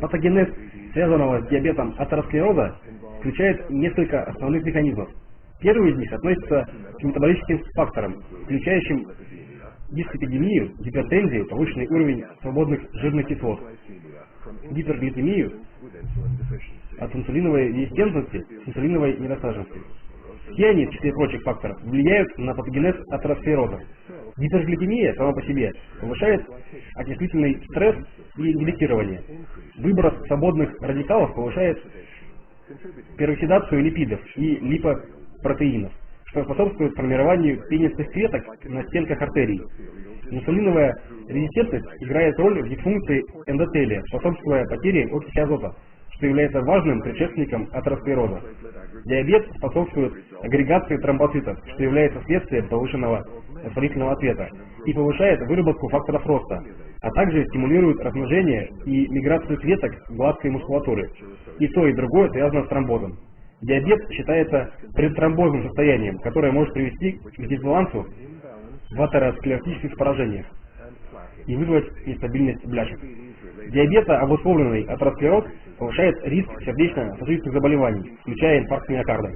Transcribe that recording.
Патогенез, связанного с диабетом атеросклероза, включает несколько основных механизмов. Первый из них относится к метаболическим факторам, включающим дислепидемию, гипертензию, повышенный уровень свободных жирных кислот, гипергликемию, от инсулиновой резистентности к инсулиновой недостаточности. Все они, в числе прочих факторов, влияют на патогенез атеросклероза. Гипергликемия сама по себе повышает окислительный стресс и инъектирование. Выброс свободных радикалов повышает пероксидацию липидов и липопротеинов, что способствует формированию пенистых клеток на стенках артерий. Инсулиновая резистентность играет роль в дисфункции эндотелия, способствуя потере окиси азота, что является важным предшественником атеросклероза. Диабет способствует агрегации тромбоцитов, что является следствием повышенного воспалительного ответа, и повышает выработку факторов роста, а также стимулирует размножение и миграцию клеток гладкой мускулатуры. И то, и другое связано с тромбозом. Диабет считается предтромбозным состоянием, которое может привести к дисбалансу в атеросклеротических поражениях и вызвать нестабильность бляшек. Диабета, обусловленный атеросклероз, повышает риск сердечно-сосудистых заболеваний, включая инфаркт миокарда.